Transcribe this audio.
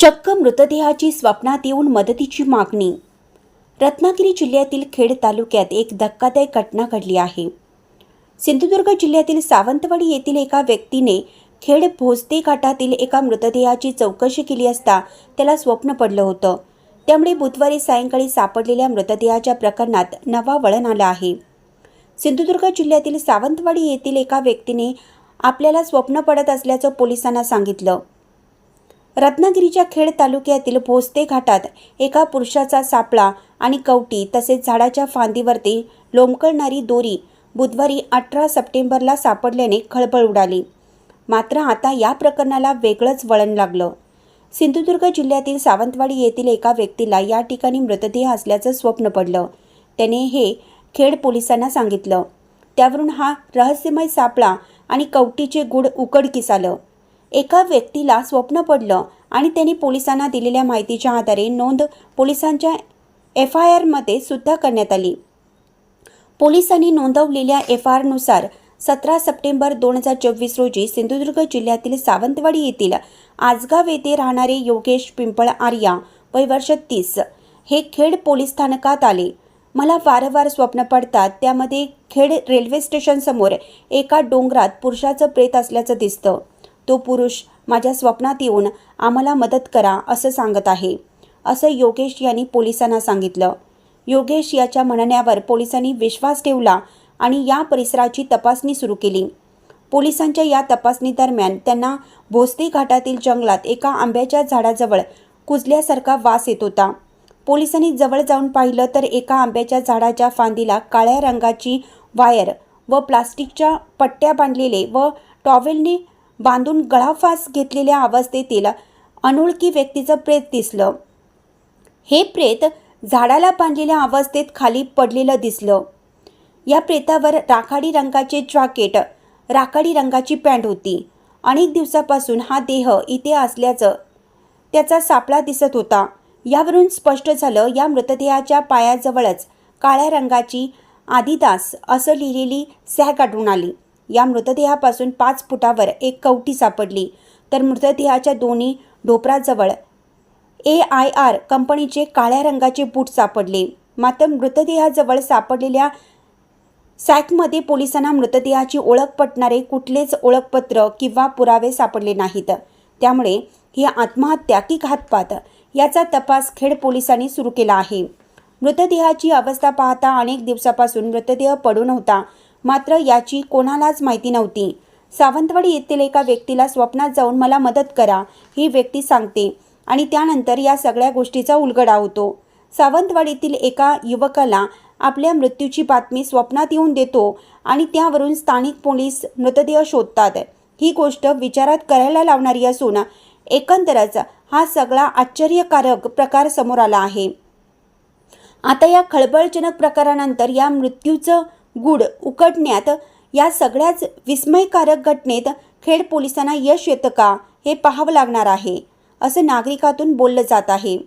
चक्क मृतदेहाची स्वप्नात येऊन मदतीची मागणी. रत्नागिरी जिल्ह्यातील खेड तालुक्यात एक धक्कादायक घटना घडली आहे. सिंधुदुर्ग जिल्ह्यातील सावंतवाडी येथील एका व्यक्तीने खेड भोसते घाटातील एका मृतदेहाची चौकशी केली असता त्याला स्वप्न पडलं होतं. त्यामुळे बुधवारी सायंकाळी सापडलेल्या मृतदेहाच्या प्रकरणात नवा वळण आला आहे. सिंधुदुर्ग जिल्ह्यातील सावंतवाडी येथील एका व्यक्तीने आपल्याला स्वप्न पडत असल्याचं पोलिसांना सांगितलं. रत्नागिरीच्या खेड तालुक्यातील भोसते घाटात एका पुरुषाचा सापळा आणि कवटी तसेच झाडाच्या फांदीवरती लोंबकळणारी दोरी बुधवारी अठरा सप्टेंबरला सापडल्याने खळबळ उडाली. मात्र आता या प्रकरणाला वेगळंच वळण लागलं. सिंधुदुर्ग जिल्ह्यातील सावंतवाडी येथील एका व्यक्तीला या ठिकाणी मृतदेह असल्याचं स्वप्न पडलं. त्याने हे खेड पोलिसांना सांगितलं. त्यावरून हा रहस्यमय सापळा आणि कवटीचे गुड उकडकीस आलं. एका व्यक्तीला स्वप्न पडलं आणि त्यांनी पोलिसांना दिलेल्या माहितीच्या आधारे नोंद पोलिसांच्या एफ आय आरमध्ये सुद्धा करण्यात आली. पोलिसांनी नोंदवलेल्या एफ आय आरनुसार सतरा सप्टेंबर दोन हजार चोवीस रोजी सिंधुदुर्ग जिल्ह्यातील सावंतवाडी येथील आजगाव येथे राहणारे योगेश पिंपळ आर्या वय वर्ष तीस हे खेड पोलीस स्थानकात आले. मला वारंवार स्वप्न पडतात त्यामध्ये खेड रेल्वे स्टेशनसमोर एका डोंगरात पुरुषाचं प्रेत असल्याचं दिसतं. तो पुरुष माझ्या स्वप्नात येऊन आम्हाला मदत करा असं सांगत आहे. असं योगेश यांनी पोलिसांना सांगितलं. योगेश याच्या म्हणण्यावर पोलिसांनी विश्वास ठेवला आणि या परिसराची तपासणी सुरू केली. पोलिसांच्या या तपासणीदरम्यान त्यांना भोसते घाटातील जंगलात एका आंब्याच्या झाडाजवळ कुजल्यासारखा वास येत होता. पोलिसांनी जवळ जाऊन पाहिलं तर एका आंब्याच्या झाडाच्या फांदीला काळ्या रंगाची वायर व प्लास्टिकच्या पट्ट्या बांधलेले व टॉवेलने बांधून गळाफास घेतलेल्या अवस्थेतील अनोळखी व्यक्तीचं प्रेत दिसलं. हे प्रेत झाडाला बांधलेल्या अवस्थेत खाली पडलेलं दिसलं. या प्रेतावर राखाडी रंगाचे जॅकेट राखाडी रंगाची पॅन्ट होती. अनेक दिवसापासून हा देह इथे असल्याचं त्याचा सापळा दिसत होता. यावरून स्पष्ट झालं या मृतदेहाच्या पायाजवळच काळ्या रंगाची आदिदास असं लिहिलेली सॅग आढळून आली. या मृतदेहापासून पाच फुटावर एक कवटी सापडली. तर मृतदेहाच्या दोन्ही ढोपराजवळ ए आय आर कंपनीचे काळ्या रंगाचे बूट सापडले. मात्र मृतदेहाजवळ सापडलेल्या सॅकमध्ये पोलिसांना मृतदेहाची ओळख पटणारे कुठलेच ओळखपत्र किंवा पुरावे सापडले नाहीत. त्यामुळे ही आत्महत्या की घातपात याचा तपास खेड पोलिसांनी सुरू केला आहे. मृतदेहाची अवस्था पाहता अनेक दिवसापासून मृतदेह पडून होता मात्र याची कोणालाच माहिती नव्हती. सावंतवाडी येथील एका व्यक्तीला स्वप्नात जाऊन मला मदत करा ही व्यक्ती सांगते. आणि त्यानंतर या सगळ्या गोष्टीचा उलगडा होतो. सावंतवाडीतील एका युवकाला आपल्या मृत्यूची बातमी स्वप्नात येऊन देतो आणि त्यावरून स्थानिक पोलीस मृतदेह शोधतात. ही गोष्ट विचारात करायला लावणारी असून एकंदरच हा सगळा आश्चर्यकारक प्रकार समोर आला आहे. आता या खळबळजनक प्रकारानंतर या मृत्यूचं गुड उकटण्यात या सगळ्याच विस्मयकारक घटनेत खेड पोलिसांना यश येतं का हे पाहावं लागणार आहे असं नागरिकातून बोललं जात आहे.